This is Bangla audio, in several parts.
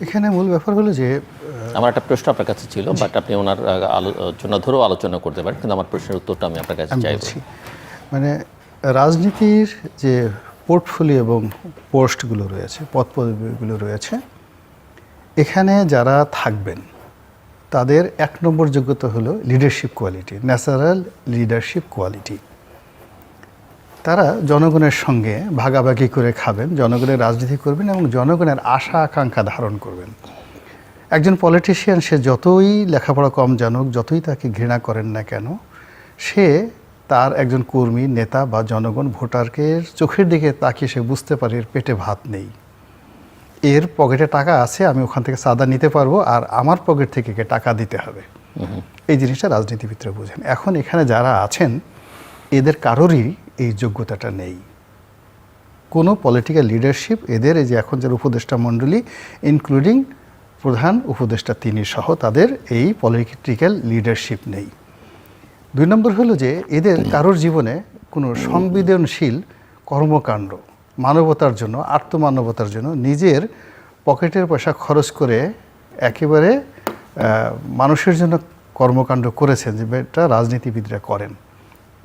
এখানে মূল ব্যাপার হলো যে আমার একটা প্রশ্ন আপনার কাছে ছিল বাট আপনি ওনার আলোচনা ধরেও আলোচনা করতে পারেন কিন্তু আমার প্রশ্নের উত্তরটা আমি আপনার কাছে বলছি মানে রাজনীতির যে পোর্টফোলিও এবং পোস্টগুলো রয়েছে পদ পদবিগুলো রয়েছে এখানে যারা থাকবেন তাদের এক নম্বর যোগ্যতা হলো leadership quality natural leadership quality তারা জনগণের সঙ্গে ভাগাভাগি করে খাবেন জনগণের রাজনীতি করবেন এবং জনগণের আশা আকাঙ্ক্ষা ধারণ করবেন। একজন পলিটিশিয়ান সে যতই লেখাপড়া কম জানুক যতই তাকে ঘৃণা করেন না কেন সে তার একজন কর্মী নেতা বা জনগণ ভোটারকে চোখের দিকে তাকিয়ে সে বুঝতে পারে এর পেটে ভাত নেই। এর পকেটে টাকা আছে আমি ওখান থেকে সাদা নিতে পারব আর আমার পকেট থেকে টাকা দিতে হবে। এই জিনিসটা রাজনীতিবিদরা বোঝেন। এখন এখানে যারা আছেন এদের কারোরই এই যোগ্যতাটা নেই। কোনো পলিটিক্যাল লিডারশিপ এদের এই যে এখন যারা উপদেষ্টা মণ্ডলী ইনক্লুডিং প্রধান উপদেষ্টা তিনি সহ তাদের এই পলিটিক্যাল লিডারশিপ নেই। দুই নম্বর হলো যে এদের কারোর জীবনে কোনো সংবেদনশীল কর্মকাণ্ড মানবতার জন্য আত্মমানবতার জন্য নিজের পকেটের পয়সা খরচ করে একেবারে মানুষের জন্য কর্মকাণ্ড করেছেন যেটা রাজনীতিবিদরা করেন।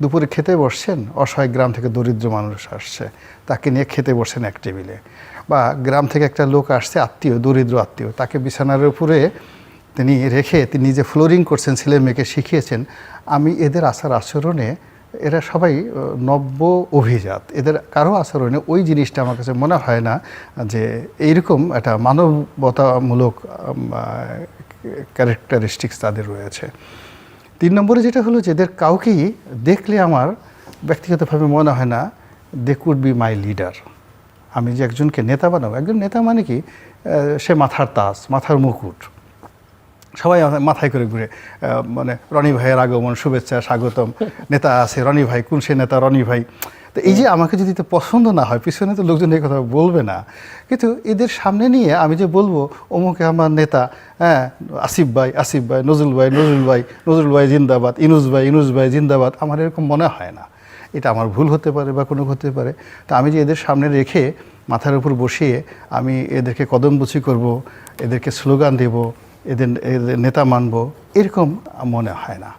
দুপুরে খেতে বসছেন, অসহায় গ্রাম থেকে দরিদ্র মানুষ আসছে, তাকে নিয়ে খেতে বসছেন এক টেবিলে। বা গ্রাম থেকে একটা লোক আসছে, আত্মীয়, দরিদ্র আত্মীয়, তাকে বিছানার উপরে তিনি রেখে তিনি নিজে ফ্লোরিং করছেন, ছেলে মেয়েকে শিখিয়েছেন, আমি এদের আচার আচরণে, এরা সবাই নব্য অভিজাত। এদের কারও আচরণে ওই জিনিসটা আমার কাছে মনে হয় না যে এইরকম একটা মানবতামূলক ক্যারেক্টারিস্টিক্স তাদের রয়েছে। তিন নম্বরে যেটা হলো যে এদের কাউকেই দেখলে আমার ব্যক্তিগতভাবে মনে হয় না they could be my leader আমি যে একজনকে নেতা বানাবো, একজন নেতা মানে কি? সে মাথার তাস মাথার মুকুট। সবাই মাথায় করে ঘুরে মানে রনি ভাইয়ের আগমন, শুভেচ্ছা, স্বাগতম। নেতা আছে রনি ভাই, কোন সে নেতা? রনি ভাই। তো এই যে আমাকে যদি তো পছন্দ না হয় পিছনে তো লোকজন এই কথা বলবে না। কিন্তু এদের সামনে নিয়ে আমি যে বলব অমুকে আমার নেতা হ্যাঁ আসিফ ভাই আসিফ ভাই নজরুল ভাই নজরুল ভাই নজরুল ভাই জিন্দাবাদ ইনুস ভাই ইনুস ভাই জিন্দাবাদ আমার এরকম মনে হয় না। এটা আমার ভুল হতে পারে বা কোনো হতে পারে। তা আমি যে এদের সামনে রেখে মাথার উপর বসিয়ে আমি এদেরকে কদমবুচি করব এদেরকে স্লোগান দেব এদের এদের নেতা মানব এরকম মনে হয় না।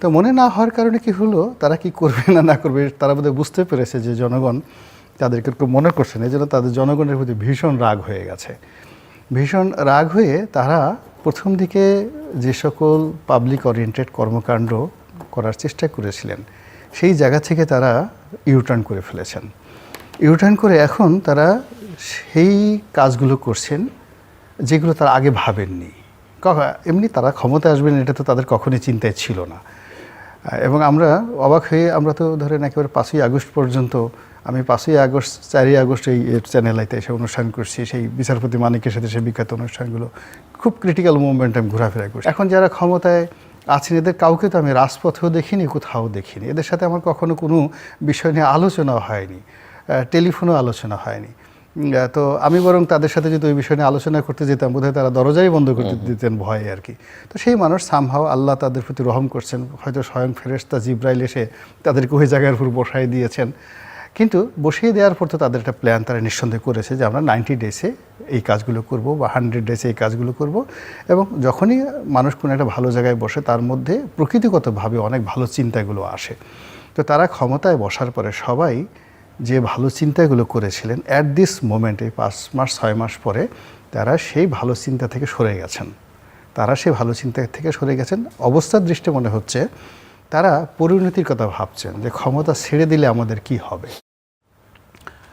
তো মনে না হওয়ার কারণে কি হলো? তারা কি করবে না না করবে, তারা বোধহয় বুঝতে পেরেছে যে জনগণ তাদেরকে একটু মনে করছেন এই জন্য তাদের জনগণের প্রতি ভীষণ রাগ হয়ে গেছে। ভীষণ রাগ হয়ে তারা প্রথম দিকে যে সকল পাবলিক ওরিয়েন্টেড কর্মকাণ্ড করার চেষ্টা করেছিলেন, সেই জায়গা থেকে তারা ইউটার্ন করে ফেলেছেন। ইউটার্ন করে এখন তারা সেই কাজগুলো করছেন যেগুলো তারা আগে ভাবেননি। এমনি তারা ক্ষমতা আসবেন এটা তো তাদের কখনোই চিন্তায় ছিল না। এবং আমরা অবাক হয়ে আমরা তো ধরেন একেবারে পাঁচই আগস্ট পর্যন্ত, আমি পাঁচই আগস্ট, চারই আগস্ট এই চ্যানেলাইতে এসে অনুষ্ঠান করছি, সেই বিচারপতি মানিকের সাথে সেই বিখ্যাত অনুষ্ঠানগুলো। খুব ক্রিটিক্যাল মুভমেন্ট আমি ঘোরাফেরা করছি। এখন যারা ক্ষমতায় আছেন, এদের কাউকে তো আমি রাজপথেও দেখিনি, কোথাও দেখিনি। এদের সাথে আমার কখনো কোনো বিষয় নিয়ে আলোচনা হয়নি টেলিফোনও আলোচনা হয়নি। তো আমি বরং তাদের সাথে যদি ওই বিষয় নিয়ে আলোচনা করতে যেতাম বোধহয় তারা দরজাই বন্ধ করতে দিতেন ভয়ে আর কি। তো সেই মানুষ সামহাও আল্লাহ তাদের প্রতি রহম করছেন। হয়তো স্বয়ং ফেরেশতা জিব্রাইল এসে তাদেরকে ওই জায়গার উপর বসাই দিয়েছেন। কিন্তু বসিয়ে দেওয়ার পর তো তাদের একটা প্ল্যান তারা নিঃসন্দেহ করেছে যে আমরা নাইনটি ডেসে এই কাজগুলো করব বা হান্ড্রেড ডেসে এই কাজগুলো করব এবং যখনই মানুষ কোনো একটা ভালো জায়গায় বসে তার মধ্যে প্রকৃতিগতভাবে অনেক ভালো চিন্তাগুলো আসে। তো তারা ক্ষমতায় বসার পরে সবাই যে ভালো চিন্তাগুলো করেছিলেন অ্যাট দিস মোমেন্ট পাঁচ মাস, ছয় মাস পরে তারা সেই ভালো চিন্তা থেকে সরে গেছেন। তারা সেই ভালো চিন্তা থেকে সরে গেছেন। অবস্থার দৃষ্টি মনে হচ্ছে তারা পরিণতির কথা ভাবছেন যে ক্ষমতা ছেড়ে দিলে আমাদের কি হবে?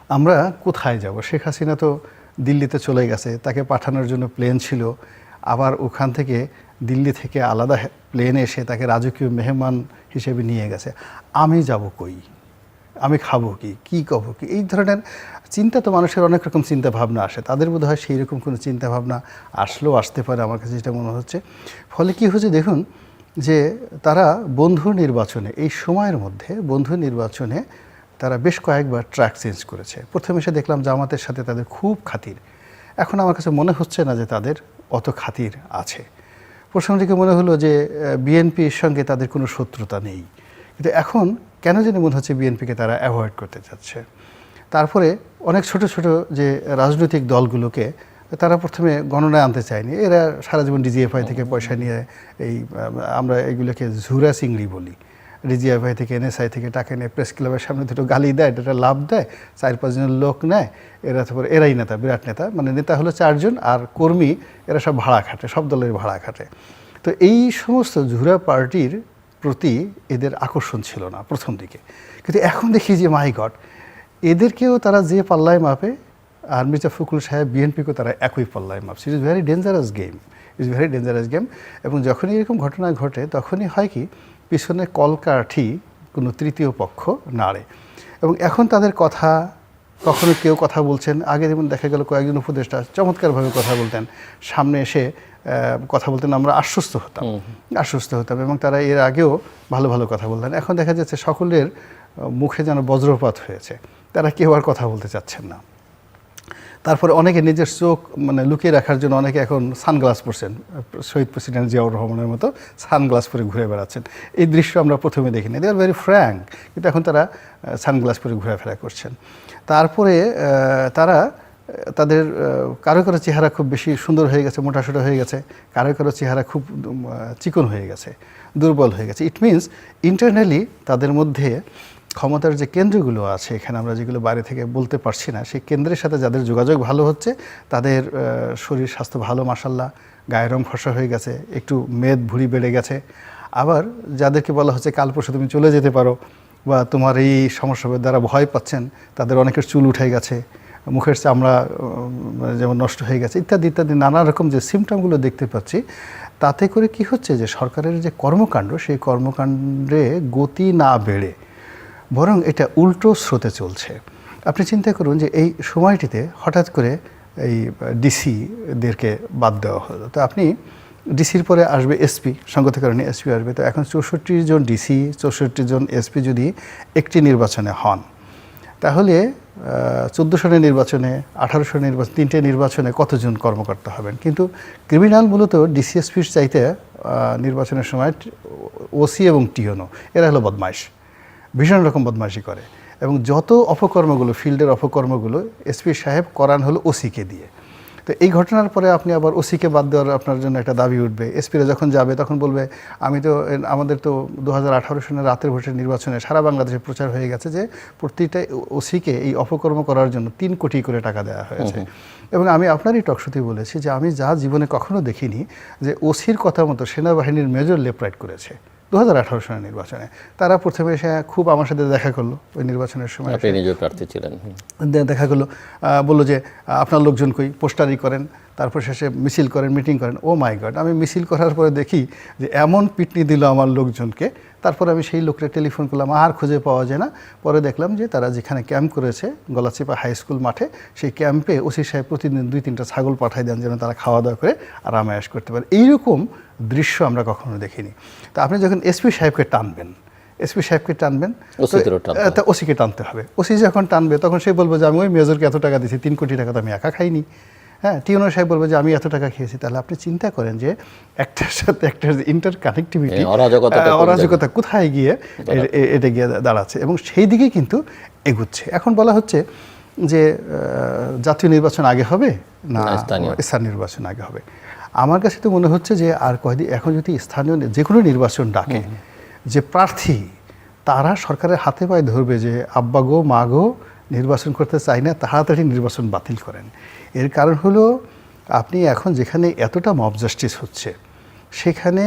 আমরা কোথায় যাব? শেখ হাসিনা তো দিল্লিতে চলে গেছে, তাকে পাঠানোর জন্য প্লেন ছিল। আবার ওখান থেকে দিল্লি থেকে আলাদা প্লেনে এসে তাকে রাজকীয় মেহমান হিসেবে নিয়ে গেছে। আমি যাব কই? আমি খাব কি? কী কব কি? এই ধরনের চিন্তা তো মানুষের অনেক রকম চিন্তা ভাবনা আসে। তাদের বোধ হয় সেই রকম কোনো চিন্তা ভাবনা আসলেও আসতে পারে আমার কাছে যেটা মনে হচ্ছে। ফলে কি হচ্ছে দেখুন যে তারা বন্ধু নির্বাচনে, এই সময়ের মধ্যে বন্ধু নির্বাচনে তারা বেশ কয়েকবার ট্র্যাক চেঞ্জ করেছে। প্রথমে এসে দেখলাম জামাতের সাথে তাদের খুব খাতির। এখন আমার কাছে মনে হচ্ছে না যে তাদের অত খাতির আছে। দিকে মনে হলো যে বিএনপির সঙ্গে তাদের কোনো শত্রুতা নেই। কিন্তু এখন কেন জানি মনে হচ্ছে বিএনপিকে তারা অ্যাভয়েড করতে চাচ্ছে। তারপরে অনেক ছোট ছোট যে রাজনৈতিক দলগুলোকে তারা প্রথমে গণনায় আনতে চায়নি। এরা সারা জীবন ডিজিএফআই থেকে পয়সা নিয়ে এই, আমরা এগুলোকে ঝুরা চিংড়ি বলি। ডিজিএফআই থেকে এনএসআই থেকে টাকা নিয়ে প্রেস ক্লাবের সামনে দুটো গালি দেয় এটা লাভ দেয়, চার পাঁচজন লোক নেয়। এরা তারপর, এরাই নেতা, বিরাট নেতা। মানে নেতা হলো চারজন আর কর্মী, এরা সব ভাড়া খাটে, সব দলের ভাড়া খাটে। তো এই সমস্ত ঝুরা পার্টির প্রতি এদের আকর্ষণ ছিল না, প্রথম দিকে। কিন্তু এখন দেখি যে মাই গড এদেরকেও তারা যে পাল্লায় মাপে, আর মির্জা ফখরুল সাহেব, বিএনপিকেও তারা একই পাল্লায় মাপছে। It is very dangerous game is very dangerous game এবং যখনই এরকম ঘটনা ঘটে, তখনই হয় কি, পিছনে কলকাঠি কোনো তৃতীয় পক্ষ নাড়ে। এবং এখন তাদের কথা কখনো কেউ কথা বলছেন। আগে যেমন দেখা গেল কয়েকজন উপদেষ্টা চমৎকারভাবে কথা বলতেন। সামনে এসে কথা বলতেন আমরা আশ্বস্ত হতাম। আশ্বস্ত হতাম এবং তারা এর আগেও ভালো ভালো কথা বলতেন। এখন দেখা যাচ্ছে সকলের মুখে যেন বজ্রপাত হয়েছে। তারা কেউ আর কথা বলতে চাচ্ছেন না। তারপরে অনেকে নিজের চোখ মানে লুকিয়ে রাখার জন্য অনেকে এখন সানগ্লাস পরছেন। শহীদ প্রেসিডেন্ট জিয়াউর রহমানের মতো সানগ্লাস পরে ঘুরে বেড়াচ্ছেন। এই দৃশ্য আমরা প্রথমে দেখিনি। দে আর ভেরি ফ্র্যাঙ্ক কিন্তু এখন তারা সানগ্লাস পরে ঘোরাফেরা করছেন। তারপরে তারা, তাদের কারও কারও চেহারা খুব বেশি সুন্দর হয়ে গেছে, মোটাসোটা হয়ে গেছে। কারও কারও চেহারা খুব চিকন হয়ে গেছে, দুর্বল হয়ে গেছে। ইট মিনস ইন্টারনালি তাদের মধ্যে ক্ষমতার যে কেন্দ্রগুলো আছে, এখানে আমরা যেগুলো বাইরে থেকে বলতে পারছি না, সেই কেন্দ্রের সাথে যাদের যোগাযোগ ভালো হচ্ছে, তাদের শরীর স্বাস্থ্য ভালো মাসাল্লাহ গায়ের রং ফসা হয়ে গেছে, একটু মেদ, ভুঁড়ি বেড়ে গেছে। আবার যাদেরকে বলা হচ্ছে, কাল পরশু তুমি চলে যেতে পারো বা তোমার এই সমস্যা দ্বারা ভয় পাচ্ছেন, তাদের অনেকের চুল উঠে গেছে, মুখের চামড়া মানে যেমন নষ্ট হয়ে গেছে, ইত্যাদি ইত্যাদি, নানা রকম যে সিমটমগুলো দেখতে পাচ্ছি, তাতে করে কি হচ্ছে যে, সরকারের যে কর্মকাণ্ড, সেই কর্মকাণ্ডে গতি না বেড়ে বরং এটা উল্টো স্রোতে চলছে। আপনি চিন্তা করুন যে এই সময়টিতে হঠাৎ করে এই ডিসিদেরকে বাদ দেওয়া হলো। তো আপনি ডিসির পরে আসবে এসপি সঙ্গত কারণে এসপি আসবে। তো এখন চৌষট্টি জন ডিসি চৌষট্টি জন এসপি যদি একটি নির্বাচনে হন, তাহলে চোদ্দ নির্বাচনে, আঠারো নির্বাচন, তিনটে নির্বাচনে কতজন কর্মকর্তা হবেন? কিন্তু ক্রিমিনাল মূলত ডিসিএসপির চাইতে নির্বাচনের সময় ওসি এবং টিওনো এরা হলো বদমাইশ। ভীষণ রকম বদমাইশি করে। এবং যত অপকর্মগুলো ফিল্ডের অপকর্মগুলো এসপি সাহেব করান হলো ওসিকে দিয়ে। তো এই ঘটনার পরে আপনি আবার ওসিকে বাদ দেওয়ার আপনার জন্য একটা দাবি উঠবে। এসপিরা যখন যাবে তখন বলবে আমি তো আমাদের তো দু হাজার আঠারো সনের রাতের ভোটের নির্বাচনে সারা বাংলাদেশে প্রচার হয়ে গেছে যে প্রতিটা ওসিকে এই অপকর্ম করার জন্য তিন কোটি করে টাকা দেওয়া হয়েছে। এবং আমি আপনারই টকশোতেই বলেছি যে আমি যা জীবনে কখনো দেখিনি যে ওসির কথা মতো সেনাবাহিনীর মেজর লেপ্রাইট করেছে। দু হাজার আঠারো সালের নির্বাচনে। তারা প্রথমে এসে খুব আমার সাথে দেখা করল ওই নির্বাচনের সময়। আপনি নিজেও প্রার্থী ছিলেন। দেখা করল। বলল যে আপনার লোকজন কই? পোস্টারি করেন তারপর শেষে মিছিল করেন মিটিং করেন। ও মাই গড আমি মিছিল করার পরে দেখি যে এমন পিটনি দিল আমার লোকজনকে তারপর আমি সেই লোকটা টেলিফোন করলাম আর খুঁজে পাওয়া যায় না। পরে দেখলাম যে তারা যেখানে ক্যাম্প করেছে গলাচিপা হাই স্কুল মাঠে সেই ক্যাম্পে ওসি সাহেব প্রতিদিন দুই তিনটা ছাগল পাঠাই দেন যেন তারা খাওয়া দাওয়া করে আরামায়াস করতে পারে। এইরকম দৃশ্য আমরা কখনো দেখিনি। তো আপনি যখন এসপি সাহেবকে টানবেন এসপি সাহেবকে টানবেন। তা ওসিকে টানতে হবে। ওসি যখন টানবে তখন সে বলবে যে আমি ওই মেজরকে এত টাকা দিয়েছি তিন কোটি টাকা তো আমি একা খাইনি। হ্যাঁ টিউনার সাহেব বলবে যে আমি এত টাকা খেয়েছি। তাহলে আপনি চিন্তা করেন যে একটার সাথে একটার ইন্টার কানেক্টিভিটি অরাজকতা কোথায় গিয়ে এটা গিয়ে দাঁড়াচ্ছে এবং সেই দিকে কিন্তু এগুচ্ছে। এখন বলা হচ্ছে যে জাতীয় নির্বাচন আগে হবে না স্থানীয়। নির্বাচন আগে হবে। আমার কাছে তো মনে হচ্ছে যে আর কয়দিন এখন যদি স্থানীয় যে কোনো নির্বাচন ডাকে যে প্রার্থী তারা সরকারের হাতে পায়ে ধরবে যে আব্বা গো মা গো নির্বাচন করতে চাই না তাড়াতাড়ি নির্বাচন বাতিল করেন। এর কারণ হলো আপনি এখন যেখানে এতটা মব জাস্টিস হচ্ছে সেখানে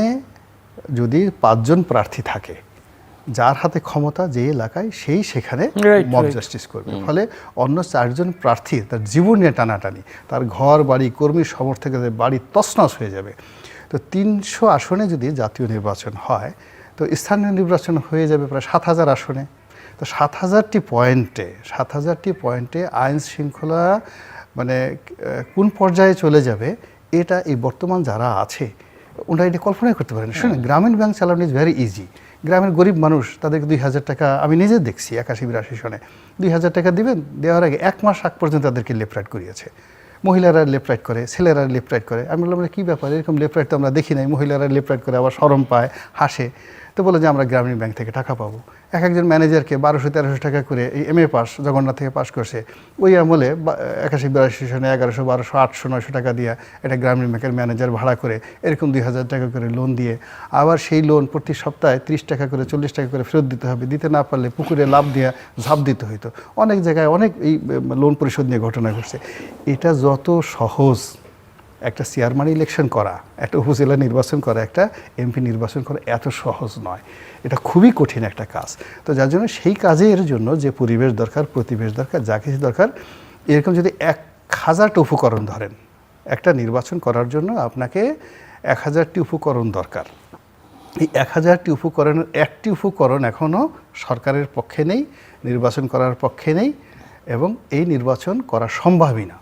যদি পাঁচজন প্রার্থী থাকে যার হাতে ক্ষমতা যে এলাকায় সেই সেখানে মব জাস্টিস করবে। ফলে অন্য চারজন প্রার্থী তার জীবন নিয়ে টানাটানি তার ঘর বাড়ি কর্মী সমর্থকদের বাড়ি তছনছ হয়ে যাবে। তো তিনশো আসনে যদি জাতীয় নির্বাচন হয় তো স্থানীয় নির্বাচন হয়ে যাবে প্রায় সাত হাজার আসনে। তো সাত হাজারটি পয়েন্টে সাত হাজারটি পয়েন্টে আইন শৃঙ্খলা মানে কোন পর্যায়ে চলে যাবে এটা এই বর্তমান যারা আছে ওনারা এটা কল্পনাই করতে পারেন শুনুন গ্রামীণ ব্যাংক চালানো ইজ ভেরি ইজি গ্রামের গরিব মানুষ তাদেরকে দুই হাজার টাকা আমি নিজে দেখছি একাশি বিরাশি সনে। দুই হাজার টাকা দিবেন, দেওয়ার আগে এক মাস আগ পর্যন্ত তাদেরকে লেফট করিয়েছে। মহিলারা লেফট করে, ছেলেরা লেফট করে। আমি বললাম, "এটা কী ব্যাপার? এরকম লেফট তো আমরা দেখি নাই। মহিলারা লেফট করে, আবার সরম পায়, হাসে। তো বলে যে, আমরা গ্রামীণ ব্যাংক থেকে টাকা পাবো। এক একজন ম্যানেজারকে বারোশো তেরোশো টাকা করে এই এম এ পাস, জগন্নাথ থেকে পাস করছে। ওই আমলে একাশি বিরাশি সনে এগারোশো বারোশো আটশো নয়শো টাকা দিয়ে এটা গ্রামীণ ব্যাংকের ম্যানেজার ভাড়া করে, এরকম দুই হাজার টাকা করে লোন দিয়ে। আবার সেই লোন প্রতি সপ্তাহে ত্রিশ টাকা করে, চল্লিশ টাকা করে ফেরত দিতে হবে। দিতে না পারলে পুকুরে লাভ দিয়ে ঝাঁপ দিতে হইতো। অনেক জায়গায় অনেক এই লোন পরিশোধ নিয়ে ঘটনা ঘটছে। এটা যত সহজ একটা চেয়ারম্যান ইলেকশন করা, একটা উপজেলা নির্বাচন করা, একটা এমপি নির্বাচন করা এত সহজ নয়। এটা খুবই কঠিন একটা কাজ। তো যার জন্য সেই কাজের জন্য যে পরিবেশ দরকার, প্রতিবেশ দরকার, যা কিছু দরকার, এরকম যদি এক হাজারটা উপকরণ ধরেন, একটা নির্বাচন করার জন্য আপনাকে এক হাজারটি উপকরণ দরকার। এই এক হাজারটি উপকরণের একটি উপকরণ এখনও সরকারের পক্ষে নেই, নির্বাচন করার পক্ষে নেই এবং এই নির্বাচন করা সম্ভবই না।